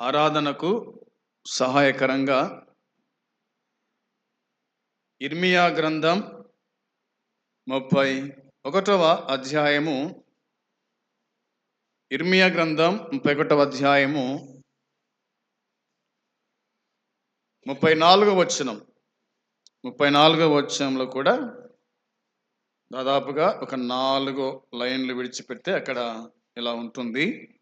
ఆరాధనకు సహాయకరంగా ఇర్మియా గ్రంథం ముప్పై ఒకటవ అధ్యాయము ఇర్మియా గ్రంథం ముప్పై ఒకటవ అధ్యాయము ముప్పై నాలుగవ వచనం. ముప్పై నాలుగవ వచనంలో కూడా దాదాపుగా ఒక నాలుగు లైన్లు విడిచిపెడితే అక్కడ ఇలా ఉంటుంది.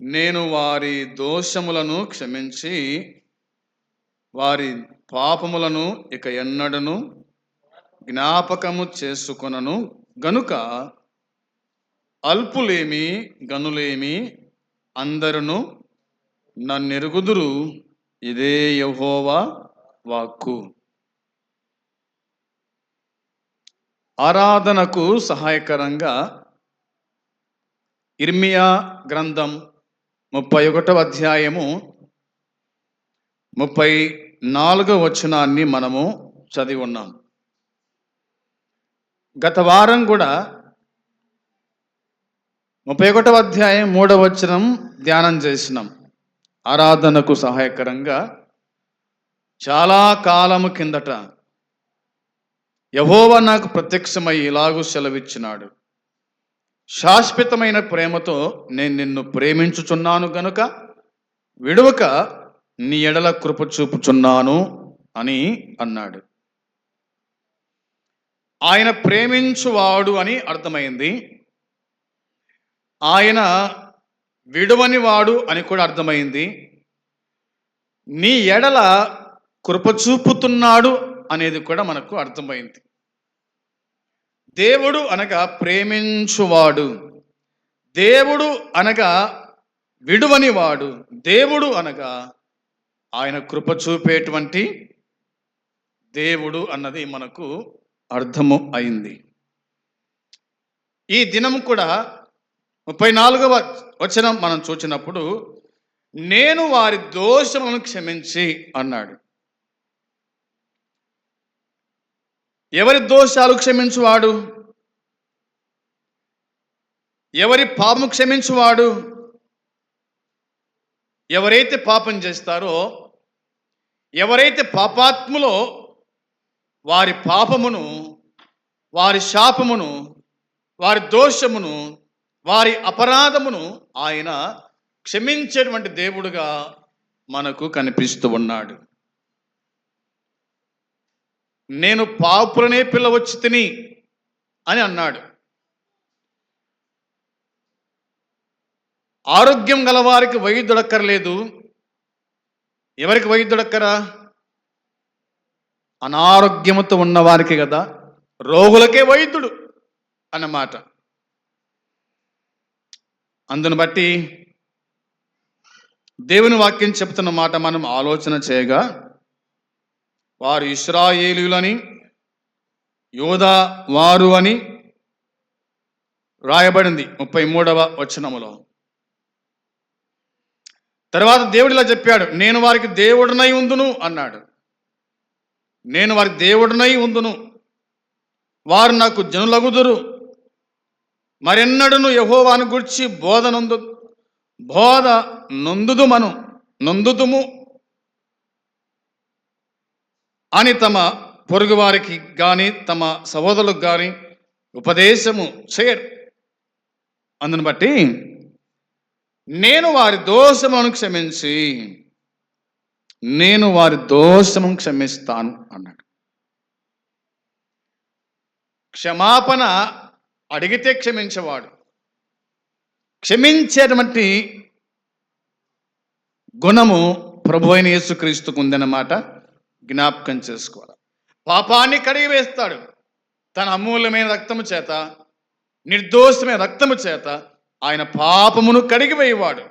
నేను వారి దోషములను క్షమించి వారి పాపములను ఇక ఎన్నడను జ్ఞాపకము చేసుకొనను. గనుక అల్పులేమి గనులేమి అందరును నన్నెరుగుదురు. ఇదే యహోవా వాక్కు. ఆరాధనకు సహాయకరంగా ఇర్మియా గ్రంథం ముప్పై ఒకటవ అధ్యాయము ముప్పై నాలుగవ వచనాన్ని మనము చదివి ఉన్నాం. గత వారం కూడా ముప్పై ఒకటవ అధ్యాయం మూడవ వచనం ధ్యానం చేసినాం. ఆరాధనకు సహాయకరంగా చాలా కాలము కిందట యహోవ నాకు ప్రత్యక్షమై ఇలాగూ సెలవిచ్చినాడు. శాశ్వతమైన ప్రేమతో నేను నిన్ను ప్రేమించుచున్నాను గనుక విడువక నీ ఎడల కృప చూపుచున్నాను అని అన్నాడు. ఆయన ప్రేమించువాడు అని అర్థమైంది. ఆయన విడువని వాడు అని కూడా అర్థమైంది. నీ ఎడల కృప చూపుతున్నాడు అనేది కూడా మనకు అర్థమైంది. దేవుడు అనగా ప్రేమించువాడు. దేవుడు అనగా విడువని వాడు దేవుడు అనగా ఆయన కృప చూపేటువంటి దేవుడు అన్నది మనకు అర్థము అయింది. ఈ దినం కూడా ముప్పై నాలుగవ వచనం మనం చూచినప్పుడు నేను వారి దోషములను క్షమించి అన్నాడు. ఎవరి దోషాలు క్షమించువాడు? ఎవరి పాపం క్షమించువాడు? ఎవరైతే పాపం చేస్తారో ఎవరైతే పాపాత్ములో వారి పాపమును వారి శాపమును వారి దోషమును వారి అపరాధమును ఆయన క్షమించేటువంటి దేవుడుగా మనకు కనిపిస్తూ ఉన్నాడు. నేను పాపులనే పిల్లవచ్చి తిని అని అన్నాడు. ఆరోగ్యం గలవారికి వైద్యుడక్కర్లేదు ఎవరికి వైద్యుడక్కరా అనారోగ్యముతో ఉన్నవారికి కదా. రోగులకే వైద్యుడు అన్నమాట. అందును బట్టి దేవుని వాక్యం చెప్తున్న మాట మనం ఆలోచన చేయగా వారు ఇస్రాయేలులని యోధా వారు అని రాయబడింది ముప్పై మూడవ వచనములో. తర్వాత దేవుడు ఇలా చెప్పాడు నేను వారికి దేవుడునై ఉందును అన్నాడు. నేను వారికి దేవుడునై ఉందును. వారు నాకు జనులగుదురు. మరెన్నడను యహోవాను గుర్చి బోధ నొందు బోధ నొందుదు మను నొందుదుము. అని తమ పొరుగువారికి కానీ తమ సహోదరులకు కానీ ఉపదేశము చేయరు. అందును బట్టి నేను వారి దోషమును క్షమించి నేను వారి దోషము క్షమిస్తాను అన్నాడు. క్షమాపణ అడిగితే క్షమించేవాడు. క్షమించేటువంటి గుణము ప్రభు అయిన యేసుక్రీస్తుకు ఉందన్నమాట. జ్ఞాపకం చేసుకోవాలి. పాపాన్ని కడిగి వేస్తాడు. తన అమూల్యమైన రక్తము చేత నిర్దోషమైన రక్తము చేత ఆయన పాపమును కడిగి వేయవాడు.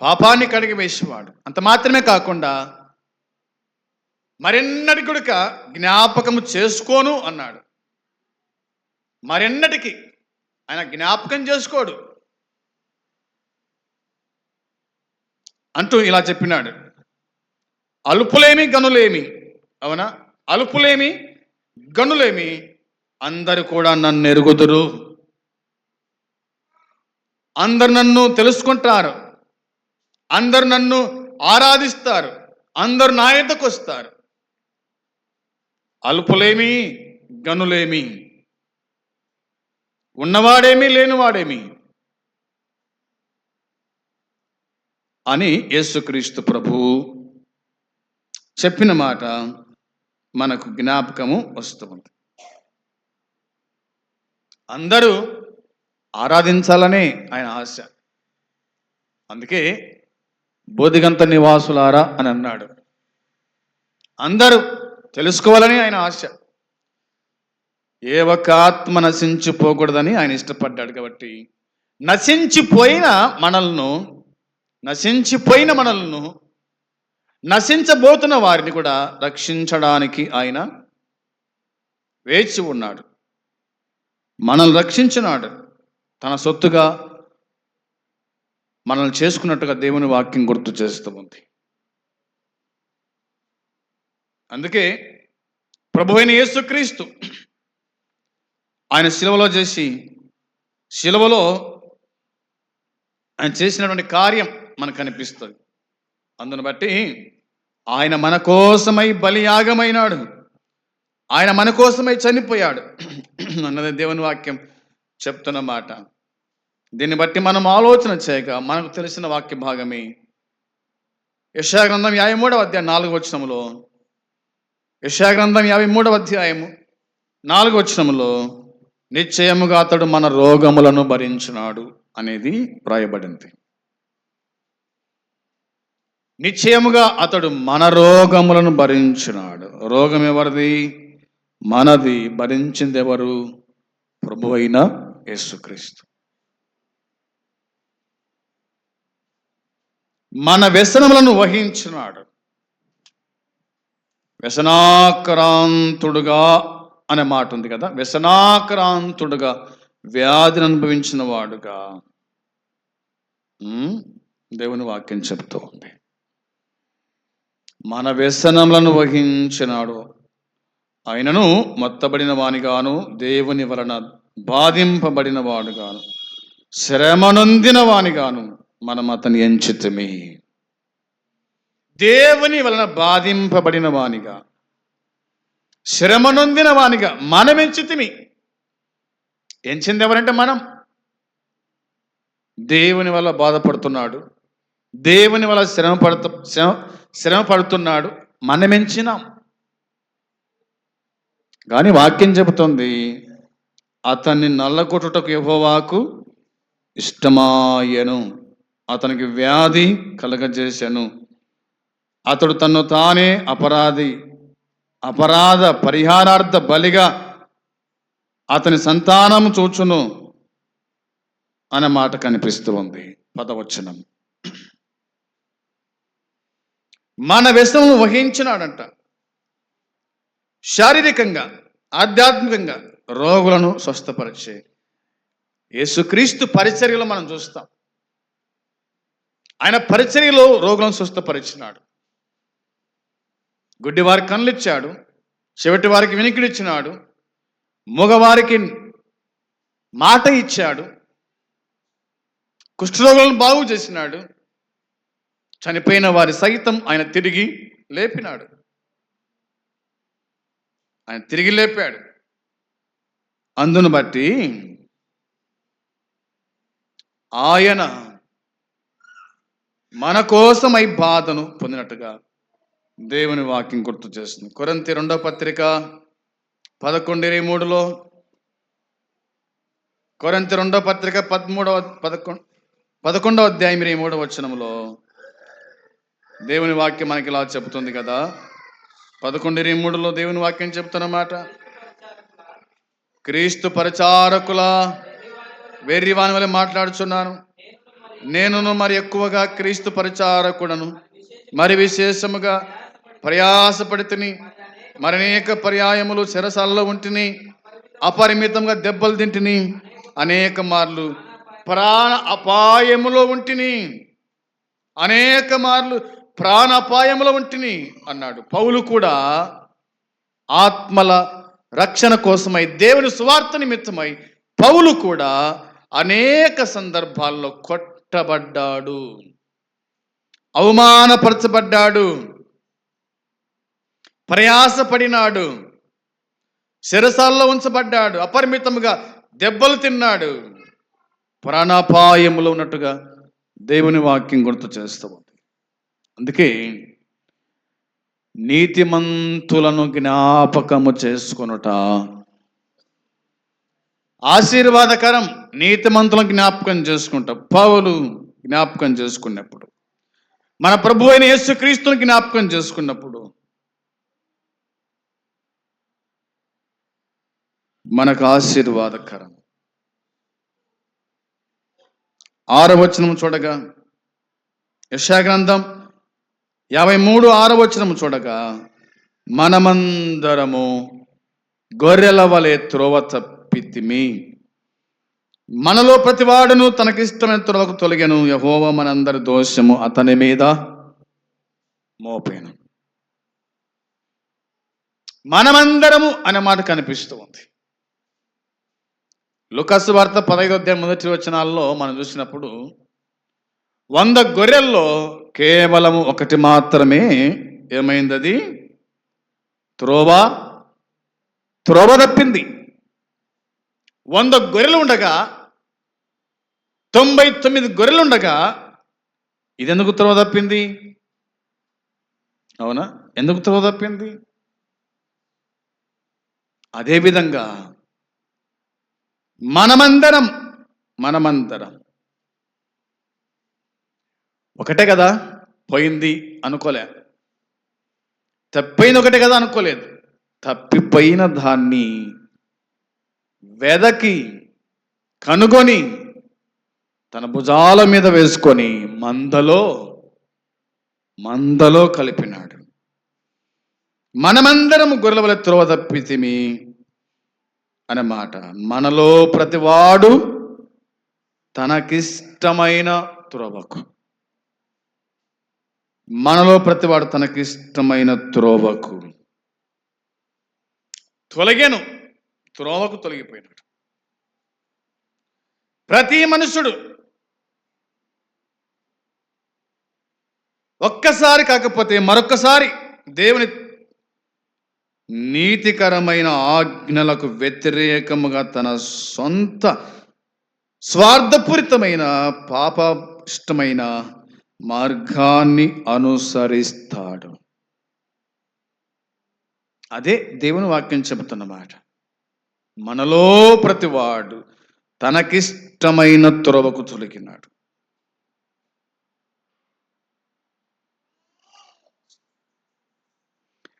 పాపాన్ని కడిగి వేసేవాడు. అంత మాత్రమే కాకుండా మరెన్నటి కొడుక జ్ఞాపకము చేసుకోను అన్నాడు. మరెన్నటికి ఆయన జ్ఞాపకం చేసుకోడు. అంటూ ఇలా చెప్పినాడు. అలుపులేమి గనులేమి. అవునా? అలుపులేమి గనులేమి. అందరు కూడా నన్ను ఎరుగుదురు. అందరు నన్ను తెలుసుకుంటారు. అందరు నన్ను ఆరాధిస్తారు. అందరు నా ఎద్దకు వస్తారు. అల్పులేమి గనులేమి. ఉన్నవాడేమి లేనివాడేమి. అని యేసుక్రీస్తు ప్రభు చెప్పిన మాట మనకు జ్ఞాపకము వస్తుంది. అందరూ ఆరాధించాలనే ఆయన ఆశ. అందుకే బోధిగంత నివాసులారా అని అన్నాడు. అందరూ తెలుసుకోవాలని ఆయన ఆశ. ఏ ఒక్క ఆత్మ నశించిపోకూడదని ఆయన ఇష్టపడ్డాడు కాబట్టి నశించిపోయిన మనల్ని నశించిపోయిన మనల్ని నశించబోతున్న వారిని కూడా రక్షించడానికి ఆయన వేచి ఉన్నాడు. మనల్ని రక్షించినాడు. తన సొత్తుగా మనల్ని చేసుకున్నట్టుగా దేవుని వాక్యం గుర్తు చేస్తూ ఉంది. అందుకే ప్రభు అయిన యేసుక్రీస్తు ఆయన శిలువలో చేసి శిలువలో ఆయన చేసినటువంటి కార్యం మనకు కనిపిస్తుంది అందును బట్టి ఆయన మన కోసమై బలియాగమైనాడు. ఆయన మన కోసమై చనిపోయాడు. అన్నది దేవుని వాక్యం చెప్తున్న మాట. దీన్ని బట్టి మనం ఆలోచన చేయక మనకు తెలిసిన వాక్య భాగమే. యశాగ్రంథం యాభై మూడవ అధ్యాయం నాలుగు వచనములో యశాగ్రంథం యాభై మూడవ అధ్యాయము నాలుగు వచనములో నిశ్చయముగా అతడు మన రోగములను భరించినాడు అనేది వ్రాయబడింది. నిశ్చయముగా అతడు మన రోగములను భరించినాడు. రోగం ఎవరిది? మనది. భరించింది ఎవరు ప్రభు అయిన యేసుక్రీస్తు. మన వ్యసనములను వహించినాడు. వ్యసనాక్రాంతుడుగా అనే మాట ఉంది కదా? వ్యసనాక్రాంతుడుగా వ్యాధిని అనుభవించిన వాడుగా దేవుని వాక్యం చెప్తూ ఉంది మన వ్యసనములను వహించినాడు. ఆయనను మొత్తబడిన వానిగాను దేవుని వలన బాధింపబడిన వాడుగాను శ్రమనొందిన వానిగాను మనం అతని ఎంచితమే. దేవుని వలన బాధింపబడిన వానిగా శ్రమనొందిన వానిగా మనం ఎంచితిమి ఎంచింది ఎవరంటే మనం. దేవుని వల్ల బాధపడుతున్నాడు. దేవుని వల్ల శ్రమ పడుతు శ్రమ శ్రమ పడుతున్నాడు మనమించినాం. కానీ వాక్యం చెబుతుంది అతన్ని నల్లగొట్టుటకు యెహోవాకు ఇష్టమాయను. అతనికి వ్యాధి కలగజేశాను అతడు తన్ను తానే అపరాధి అపరాధ పరిహారార్థ బలిగా అతని సంతానం చూచును అనే మాట కనిపిస్తూ ఉంది. పదవచనం. మన వ్యసనం వహించినాడంట. శారీరకంగా ఆధ్యాత్మికంగా రోగులను స్వస్థపరిచే యేసుక్రీస్తు పరిచర్యలో మనం చూస్తాం. ఆయన పరిచర్యలో రోగులను స్వస్థపరిచినాడు. గుడ్డి వారికి కళ్ళు ఇచ్చాడు చెవిటి వారికి వినికిడిచ్చినాడు మగవారికి మాట ఇచ్చాడు కుష్ఠరోగులను బాగు చేసినాడు చనిపోయిన వారి సైతం ఆయన తిరిగి లేపినాడు. ఆయన తిరిగి లేపాడు. అందును బట్టి ఆయన మన కోసమై బాధను పొందినట్టుగా దేవుని వాక్యం గుర్తు చేస్తుంది. కొరంతి రెండో పత్రిక పదకొండు ఇరవై మూడులో కొరంతి రెండో పత్రిక పదమూడవ పదకొండు పదకొండవ అధ్యాయం ఇరవై మూడవ వచనంలో దేవుని వాక్యం మనకి ఇలా చెబుతుంది కదా. పదకొండు ఇరవై మూడులో దేవుని వాక్యం చెప్తున్నమాట క్రీస్తు పరిచారకుల వెర్రి వాని వల్ల మాట్లాడుచున్నాను. నేనును మరి ఎక్కువగా క్రీస్తు పరిచారకుడను. మరి విశేషముగా ప్రయాసపడితిని మరి అనేక పర్యాయములు చెరసాలలో ఉంటిని అపరిమితంగా దెబ్బలు తింటిని అనేక మార్లు ప్రాణ అపాయములో ఉంటిని అనేక మార్లు ప్రాణాపాయముల వంటిని అన్నాడు. పౌలు కూడా ఆత్మల రక్షణ కోసమై దేవుని సువార్త నిమిత్తమై పౌలు కూడా అనేక సందర్భాల్లో కొట్టబడ్డాడు. అవమానపరచబడ్డాడు. ప్రయాసపడినాడు. శిరసాల్లో ఉంచబడ్డాడు. అపరిమితముగా దెబ్బలు తిన్నాడు. ప్రాణాపాయములో ఉన్నట్టుగా దేవుని వాక్యం గుర్తు చేస్తూ అందుకే నీతిమంతులను జ్ఞాపకము చేసుకొనుట ఆశీర్వాదకరం నీతిమంతులను జ్ఞాపకం చేసుకుంటాం. పౌలు జ్ఞాపకం చేసుకున్నప్పుడు మన ప్రభు అయిన యేసుక్రీస్తుని జ్ఞాపకం చేసుకున్నప్పుడు మనకు ఆశీర్వాదకరం. ఆరవచనం చూడగా యశాగ్రంథం యాభై మూడు ఆరవచనం చూడగా మనమందరము గొర్రెల వలె త్రోవ తప్పితిమి. మనలో ప్రతివాడును తనకిష్టమైన త్రోవకు తొలగను. యహోవ మనందరి దోషము అతని మీద మోపేను. మనమందరము అనే మాట కనిపిస్తూ ఉంది. లుకస్ వార్త పదహైదు మొదటి వచనాల్లో మనం చూసినప్పుడు వంద గొర్రెల్లో కేవలం ఒకటి మాత్రమే ఏమైంది అది త్రోవ త్రోవ తప్పింది. వంద గొర్రెలు ఉండగా తొంభై తొమ్మిది గొర్రెలు ఉండగా ఇది ఎందుకు త్రోవ తప్పింది? అవునా? ఎందుకు త్రోవ తప్పింది? అదేవిధంగా మనమందరం మనమందరం ఒకటే కదా? పోయింది అనుకోలే. తప్పైన ఒకటే కదా అనుకోలేదు. తప్పిపోయిన దాన్ని వెదకి కనుగొని తన భుజాల మీద వేసుకొని మందలో మందలో కలిపినాడు. మనమందరం గొర్రెల వల్ల త్రోవ తప్పితిమి అనే మాట. మనలో ప్రతివాడు తనకిష్టమైన త్రోవకు. మనలో ప్రతివాడు తనకిష్టమైన త్రోవకు. తొలగాను. త్రోవకు తొలగిపోయినాడు ప్రతి మనుషుడు ఒక్కసారి కాకపోతే మరొక్కసారి దేవుని నీతికరమైన ఆజ్ఞలకు వ్యతిరేకముగా తన సొంత స్వార్థపూరితమైన పాప ఇష్టమైన మార్గాన్ని అనుసరిస్తాడు. అదే దేవుని వాక్యం చెబుతున్నమాట. మనలో ప్రతివాడు తనకిష్టమైన త్రోవకు తొలగినాడు.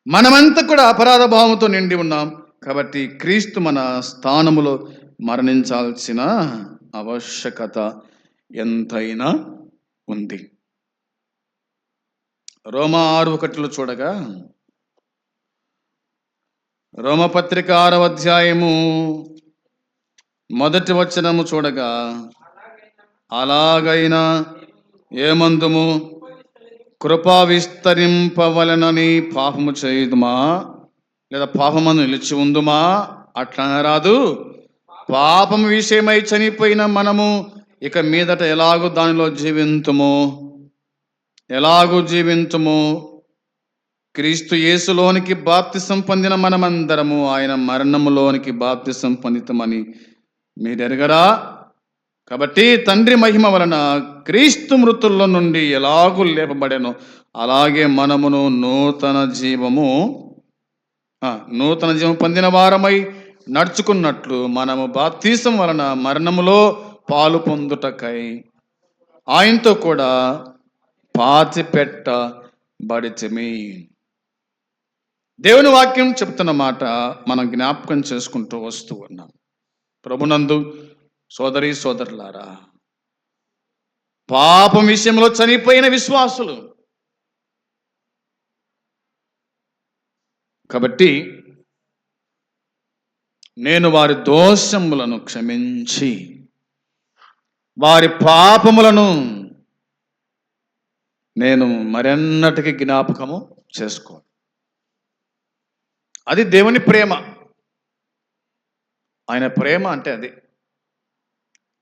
మనమంతా కూడా అపరాధ భావంతో నిండి ఉన్నాం. కాబట్టి క్రీస్తు మన స్థానములో మరణించాల్సిన ఆవశ్యకత ఎంతైనా ఉంది. రోమా ఆరు ఒకటిలో చూడగా రోమపత్రిక ఆరవ అధ్యాయము మొదటి వచనము చూడగా అలాగైనా ఏమందుము? కృపా విస్తరింపవలనని పాపము చేయుదుమా? లేదా పాపమను నిలిచి ఉందుమా? అట్లా రాదు. పాపము విషయమై చనిపోయిన మనము ఇక మీదట ఎలాగో దానిలో జీవింతుము? ఎలాగూ జీవింతుము క్రీస్తు యేసులోనికి బాప్తిసం పొందిన మనమందరము ఆయన మరణములోనికి బాప్తిసం పొందితమని మీరెరగరా? కాబట్టి తండ్రి మహిమ వలన క్రీస్తు మృతుల్లో నుండి ఎలాగూ లేపబడెను. అలాగే మనమును నూతన జీవము నూతన జీవం పొందిన వారమై నడుచుకున్నట్లు మనము బాప్తీసం వలన మరణములో పాలు పొందుటకై ఆయనతో కూడా పాతిపెట్టబడితిమి దేవుని వాక్యం చెప్తున్న మాట మనం జ్ఞాపకం చేసుకుంటూ వస్తూ ఉన్నాం. ప్రభునందు సోదరి సోదరులారా పాపం విషయంలో చనిపోయిన విశ్వాసులు. కాబట్టి నేను వారి దోషములను క్షమించి వారి పాపములను నేను మరెన్నటికి జ్ఞాపకము చేసుకో అది దేవుని ప్రేమ. ఆయన ప్రేమ అంటే అది.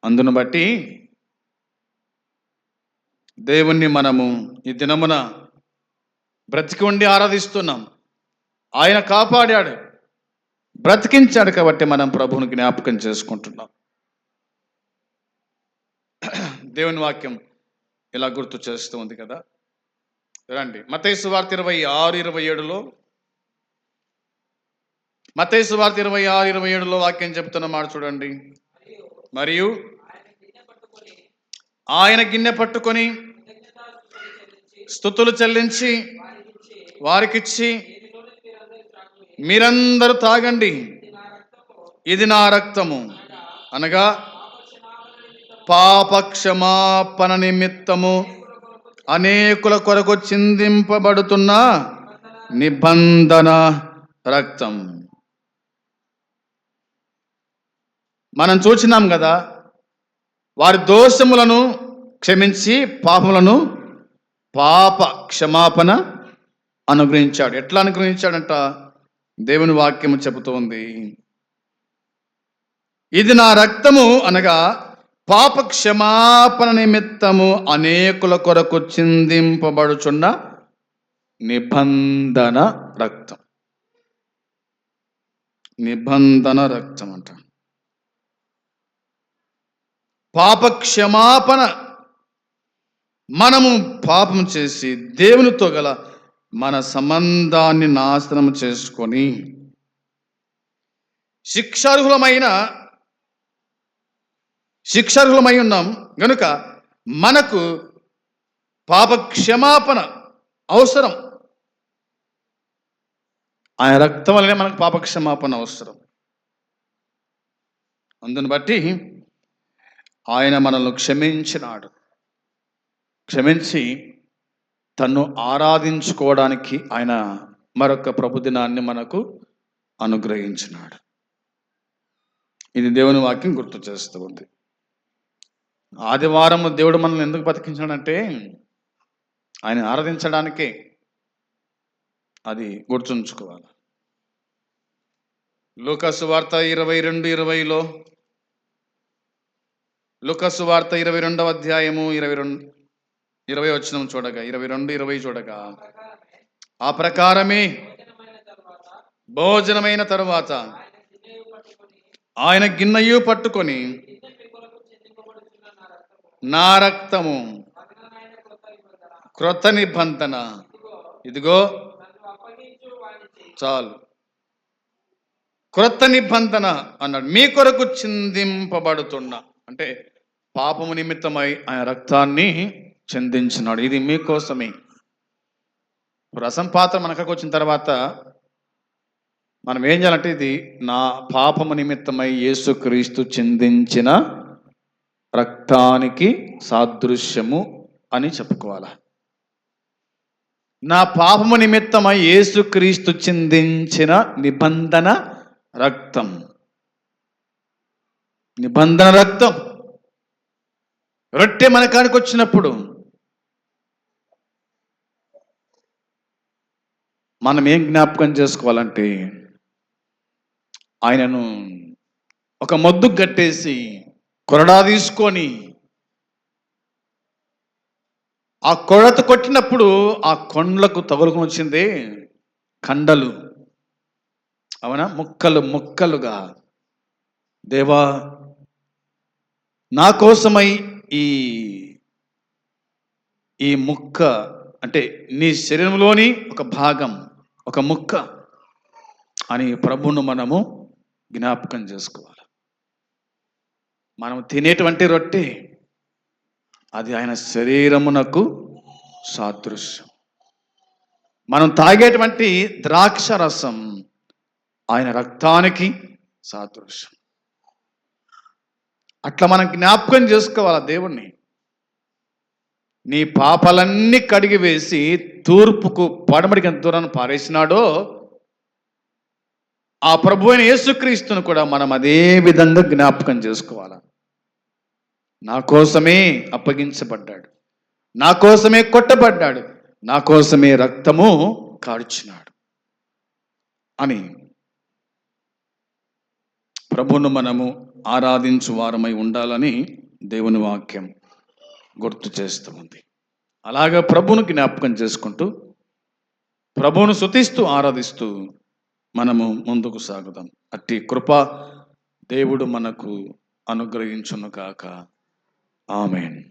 అందును బట్టి దేవుణ్ణి మనము ఈ దినమున బ్రతికి ఉండి ఆరాధిస్తున్నాం. ఆయన కాపాడాడు. బ్రతికించాడు కాబట్టి మనం ప్రభువుని జ్ఞాపకం చేసుకుంటున్నాం. దేవుని వాక్యం ఇలా గుర్తు చేస్తూ ఉంది కదా. రండి. మతేసు వార్త ఇరవై ఆరు ఇరవై ఏడులో మతేసు వార్త ఇరవై ఆరు ఇరవై ఏడులో వాక్యం చెప్తున్న మాట చూడండి. మరియు ఆయన గిన్నె పట్టుకొని స్థుతులు చెల్లించి వారికిచ్చి మీరందరూ తాగండి. ఇది నా రక్తము. అనగా పాపక్షమాపణ నిమిత్తము అనేకుల కొరకు చిందింపబడుతున్న నిబంధన రక్తం. మనం చూసినాం కదా వారి దోషములను క్షమించి పాపములను పాప క్షమాపణ అనుగ్రహించాడు. ఎట్లా అనుగ్రహించాడంట? దేవుని వాక్యము చెబుతోంది. ఇది నా రక్తము అనగా పాప క్షమాపణ నిమిత్తము అనేకుల కొరకు చిందింపబడుచున్న నిబంధన రక్తం. నిబంధన రక్తం అంట. పాప క్షమాపణ మనము పాపం చేసి దేవునితో గల మన సంబంధాన్ని నాశనం చేసుకొని శిక్షార్హులమైన శిక్షార్హులమై ఉన్నాం. గనుక మనకు పాప క్షమాపణ అవసరం. ఆయన రక్తం వల్లనే మనకు పాప క్షమాపణ అవసరం. అందుని బట్టి ఆయన మనల్ని క్షమించినాడు. క్షమించి తన్ను ఆరాధించుకోవడానికి ఆయన మరొక ప్రభుదినాన్ని మనకు అనుగ్రహించినాడు. ఇది దేవుని వాక్యం గుర్తు చేస్తూ ఉంది. ఆదివారం దేవుడు మనల్ని ఎందుకు బతికించాడంటే ఆయన ఆరాధించడానికే అది గుర్తుంచుకోవాలి. లూకసు వార్త ఇరవై రెండు ఇరవైలో లుకసు వార్త ఇరవై రెండవ అధ్యాయము ఇరవై రెండు ఇరవై వచ్చిన చూడగా ఇరవై రెండు ఇరవై చూడగా ఆ ప్రకారమే భోజనమైన తరువాత ఆయన గిన్నెయు పట్టుకొని నా రక్తము క్రొత్త నిబంధన. ఇదిగో చాలు. క్రొత్త నిబంధన అన్నాడు. మీ కొరకు చిందింపబడుతున్నా అంటే పాపము నిమిత్తమై ఆయన రక్తాన్ని చెందించినాడు. ఇది మీకోసమే. రసం పాత్ర మనకు వచ్చిన తర్వాత మనం ఏం చేయాలంటే ఇది నా పాపము నిమిత్తమై యేసుక్రీస్తు చిందించిన రక్తానికి సాదృశ్యము అని చెప్పుకోవాలి. నా పాపము నిమిత్తమై యేసుక్రీస్తు చిందించిన నిబంధన రక్తం. నిబంధన రక్తం. రొట్టె మన కాడికి వచ్చినప్పుడు మనం ఏం జ్ఞాపకం చేసుకోవాలంటే ఆయనను ఒక మొద్దు కట్టేసి కొరడా తీసుకొని ఆ కొరత కొట్టినప్పుడు ఆ కొండలకు తగులుకొని వచ్చింది కండలు. అవునా? ముక్కలు ముక్కలుగా. దేవా నా కోసమై ఈ ఈ ముక్క అంటే నీ శరీరంలోని ఒక భాగం ఒక ముక్క అని ప్రభువును మనము జ్ఞాపకం చేసుకోవాలి. మనం తినేటువంటి రొట్టె అది ఆయన శరీరమునకు సాదృశ్యం. మనం తాగేటువంటి ద్రాక్ష రసం ఆయన రక్తానికి సాదృశ్యం. అట్లా మనం జ్ఞాపకం చేసుకోవాలి దేవుణ్ణి? నీ పాపాలన్నీ కడిగి వేసి తూర్పుకు పడమడికి ఎంత దూరాన్ని పారేసినాడో ఆ ప్రభు అయిన యేసుక్రీస్తును కూడా మనం అదే విధంగా జ్ఞాపకం చేసుకోవాలి? నా కోసమే అప్పగించబడ్డాడు. నా కోసమే కొట్టబడ్డాడు. నా కోసమే రక్తము కాడుచున్నాడు అని ప్రభును మనము ఆరాధించు వారమై ఉండాలని దేవుని వాక్యం గుర్తు చేస్తూ ఉంది. అలాగా ప్రభువును జ్ఞాపకం చేసుకుంటూ ప్రభును శుతిస్తూ ఆరాధిస్తూ మనము ముందుకు సాగుదాం. అట్టి కృప దేవుడు మనకు అనుగ్రహించును కాక ఆమెన్.